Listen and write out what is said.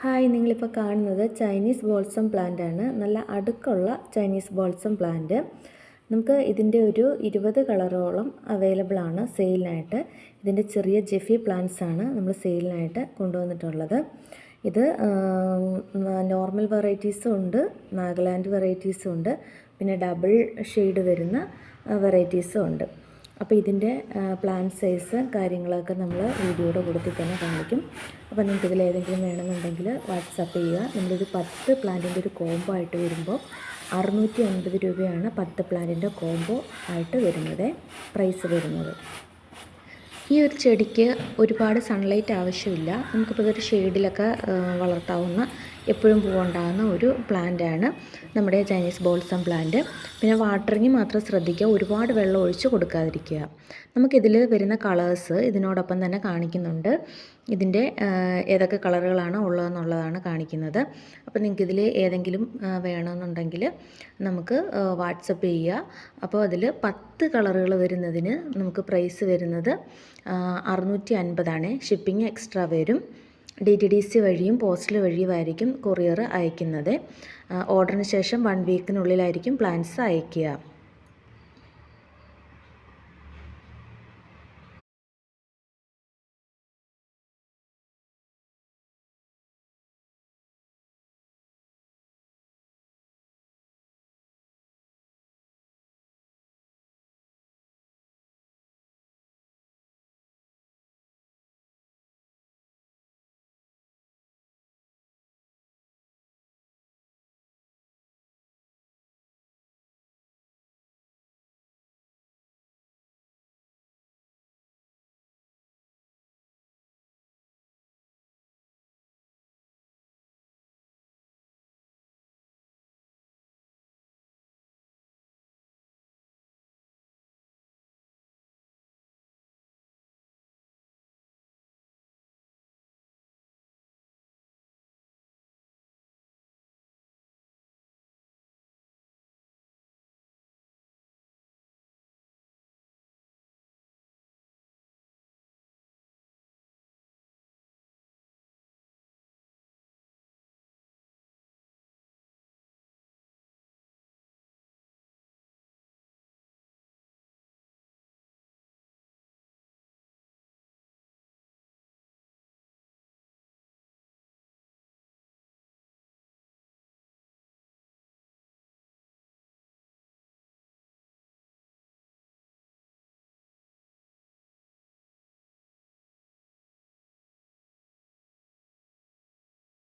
Hi നിങ്ങളിപ്പോൾ കാണുന്നത് Chinese balsam plant ആണ്. നല്ല അടുക്കുള്ള ചൈനീസ് ബോൾസം പ്ലാന്റ് നമുക്ക് ഇതിന്റെ ഒരു ഇരുപത് കളറോളം അവൈലബിൾ ആണ് സെയിലിനായിട്ട് ഇതിന്റെ ചെറിയ ജെഫി പ്ലാന്റ്സ് ആണ് നമ്മൾ സെയിലിനായിട്ട് കൊണ്ടുവന്നിട്ടുള്ളത്. ഇത് നോർമൽ വെറൈറ്റീസും ഉണ്ട് നാഗാലാൻഡ് വെറൈറ്റീസും ഉണ്ട് പിന്നെ ഡബിൾ ഷെയ്ഡ് വരുന്ന വെറൈറ്റീസും ഉണ്ട്. അപ്പോൾ ഇതിന്റെ പ്ലാൻ സൈസ് കാര്യങ്ങളൊക്കെ നമ്മൾ വീഡിയോയുടെ കൂട്ടത്തിൽ തന്നെ കാണിക്കും. അപ്പോൾ നിങ്ങൾക്ക് ഇതിൽ ഏതെങ്കിലും വേണമെന്നുണ്ടെങ്കിൽ വാട്സപ്പ് ചെയ്യുക. നമ്മളൊരു പത്ത് പ്ലാന്റിന്റെ ഒരു കോംബോ ആയിട്ട് വരുമ്പോൾ അറുന്നൂറ്റി അൻപത് രൂപയാണ് പത്ത് പ്ലാന്റിന്റെ കോംബോ ആയിട്ട് വരുന്നത് പ്രൈസ് വരുന്നത്. ഈ ഒരു ചെടിക്ക് ഒരുപാട് സൺലൈറ്റ് ആവശ്യമില്ല. നമുക്കിപ്പോൾ ഇതൊരു ഷെയ്ഡിലൊക്കെ വളർത്താവുന്ന എപ്പോഴും പൂവുണ്ടാകുന്ന ഒരു പ്ലാന്റാണ് നമ്മുടെ ചൈനീസ് ബോൾസം പ്ലാന്റ് പിന്നെ വാട്ടറിങ് മാത്രം ശ്രദ്ധിക്കുക. ഒരുപാട് വെള്ളം ഒഴിച്ച് കൊടുക്കാതിരിക്കുക. നമുക്കിതിൽ വരുന്ന കളേഴ്സ് ഇതിനോടൊപ്പം തന്നെ കാണിക്കുന്നുണ്ട്. ഇതിന്റെ ഏതൊക്കെ കളറുകളാണ് ഉള്ളതെന്നുള്ളതാണ് കാണിക്കുന്നത്. അപ്പോൾ നിങ്ങൾക്കിതിൽ ഏതെങ്കിലും വേണമെന്നുണ്ടെങ്കിൽ നമുക്ക് വാട്സപ്പ് ചെയ്യുക. അപ്പോൾ അതിൽ പത്ത് കളറുകൾ വരുന്നതിന് നമുക്ക് പ്രൈസ് വരുന്നത് അറുന്നൂറ്റി അൻപതാണ്. ഷിപ്പിംഗ് എക്സ്ട്രാ വരും. ഡി ടി ഡി സി വഴിയും പോസ്റ്റൽ വഴിയുമായിരിക്കും കൊറിയർ അയക്കുന്നത്. ഓർഡറിന് ശേഷം വൺ വീക്കിനുള്ളിലായിരിക്കും പ്ലാൻസ് അയയ്ക്കുക.